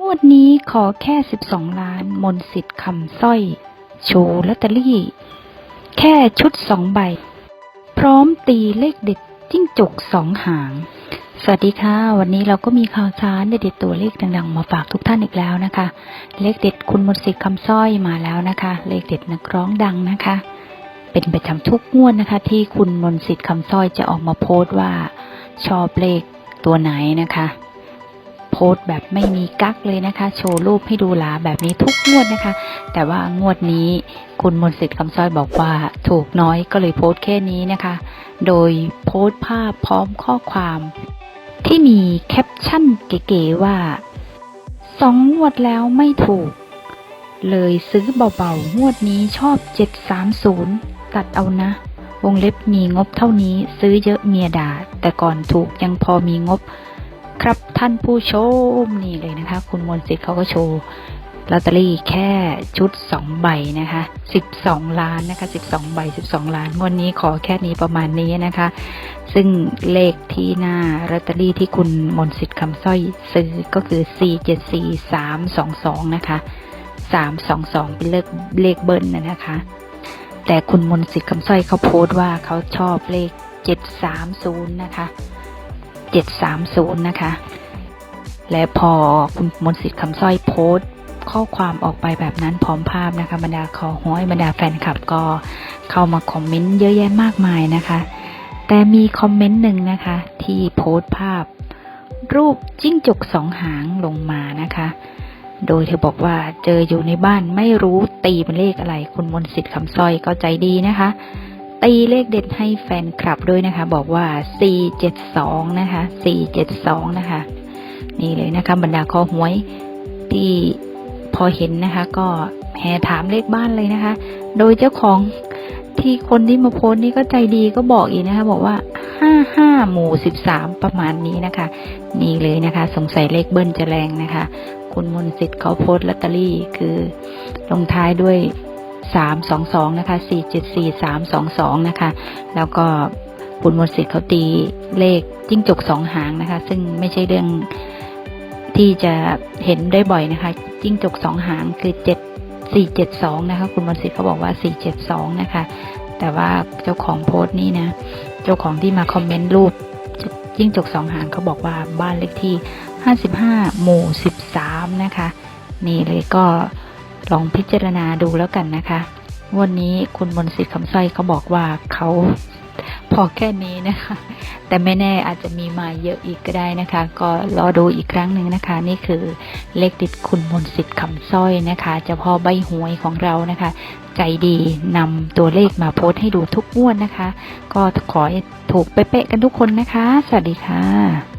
งวดนี้ขอแค่ 12 ล้านมนสิทธิ์คำสร้อย โชว์ลอตเตอรี่ แค่ชุดสองใบ พร้อมตีเลขเด็ดจิ้งจกสองหาง สวัสดีค่ะ วันนี้เราก็มีข่าวสารเด็ดตัวเลขดังๆ มาฝากทุกท่านอีกแล้วนะคะ เลขเด็ดคุณมนสิทธิ์คำสร้อยมาแล้วนะคะ เลขเด็ดนักร้องดังนะคะ เป็นประจำทุกงวดนะคะ ที่คุณมนสิทธิ์คำสร้อยจะออกมาโพสต์ว่าชอบเลขตัวไหนนะคะ โพสต์แบบไม่มีกั๊กเลยนะคะ โชว์รูปให้ดูหลาแบบนี้ทุกงวดนะคะ แต่ว่างวดนี้คุณมนสิทธิ์คำสร้อยบอกว่าถูกน้อยก็เลยโพสต์แค่นี้นะคะ โดยโพสต์ภาพพร้อมข้อความ ที่มีแคปชั่นเก๋ๆว่าสองงวดแล้วไม่ถูก เลยซื้อเบาๆ งวดนี้ชอบ 730 ตัดเอานะ วงเล็บมีงบเท่านี้ซื้อเยอะเมียด่าแต่ก่อนถูกยังพอมีงบ ครับท่านผู้ชมนี่เลยนะคะ คุณมนสิทธิ์เขาก็โชว์ลอตเตอรี่แค่ชุด 2 ใบนะคะ12 ล้านนะคะ12 ใบ 12 ล้านงวดนี้ขอแค่นี้ประมาณนี้นะคะ ซึ่งเลขที่หน้าลอตเตอรี่ที่คุณมนสิทธิ์คำสร้อยซื้อก็คือ 474322 นะคะ 322 เป็นเลขเลขเบิ้ลนะนะคะ แต่คุณมนสิทธิ์คำสร้อยเขาโพสต์ว่าเขาชอบเลข 730 นะคะ 730 นะคะ และพอคุณมนสิทธิ์คำสร้อยโพสต์ข้อความออกไปแบบนั้นพร้อมภาพนะคะบรรดาคอห้อยบรรดาแฟนคลับก็เข้ามาคอมเมนต์เยอะแยะมากมายนะคะ แต่มีคอมเมนต์หนึ่งนะคะ ที่โพสต์ภาพ รูปจิ้งจกสองหางลงมานะคะ โดยเธอบอกว่าเจออยู่ในบ้านไม่รู้ตีเป็นเลขอะไร คุณมนสิทธิ์คำสร้อยก็ใจดีนะคะ ตีเลขเด็ดให้แฟนคลับด้วยนะคะ บอกว่า 472 นะคะ 472 นะคะ นี่เลยนะคะ บรรดาคอหวยที่พอเห็นนะคะ ก็แห่ถามเลขบ้านเลยนะคะ โดยเจ้าของที่คนที่มาโพสต์นี่ก็ใจดีก็บอกอีกนะคะ บอกว่า 55 หมู่ 13 ประมาณนี้นะคะ นี่เลยนะคะ สงสัยเลขเบิ้ลจะแรงนะคะ คุณมนต์สิทธิ์เขาโพสต์ลอตเตอรี่คือลงท้ายด้วย 322 นะคะ 474322 นะคะ แล้วก็คุณมนสิทธิ์เขาตีเลขจิ้งจกสองหางนะคะ ซึ่งไม่ใช่เรื่องที่จะเห็นได้บ่อยนะคะ จิ้งจกสองหางคือ 7 472 นะคะ คุณมนสิทธิ์เขาบอกว่า 472 นะคะ แต่ว่าเจ้าของโพสต์นี่นะ เจ้าของที่มาคอมเมนต์รูปจิ้งจกสองหางเขาบอกว่าบ้านเลขที่ 55 หมู่ 13 นะคะ นี่เลยก็ ลองพิจารณาดูแล้วกันนะคะ วันนี้คุณมนสิทธิ์คำสร้อยเขาบอกว่าเขาพอแค่นี้นะคะ แต่ไม่แน่อาจจะมีมาเยอะอีกก็ได้นะคะ ก็รอดูอีกครั้งหนึ่งนะคะ นี่คือเลขติดคุณมนสิทธิ์คำสร้อยนะคะเจ้าพ่อใบหวยของเรานะคะ ใจดีนำตัวเลขมาโพสต์ให้ดูทุกงวดนนะคะ ก็ขอถูกเป๊ะๆกันทุกคนนะคะ สวัสดีค่ะ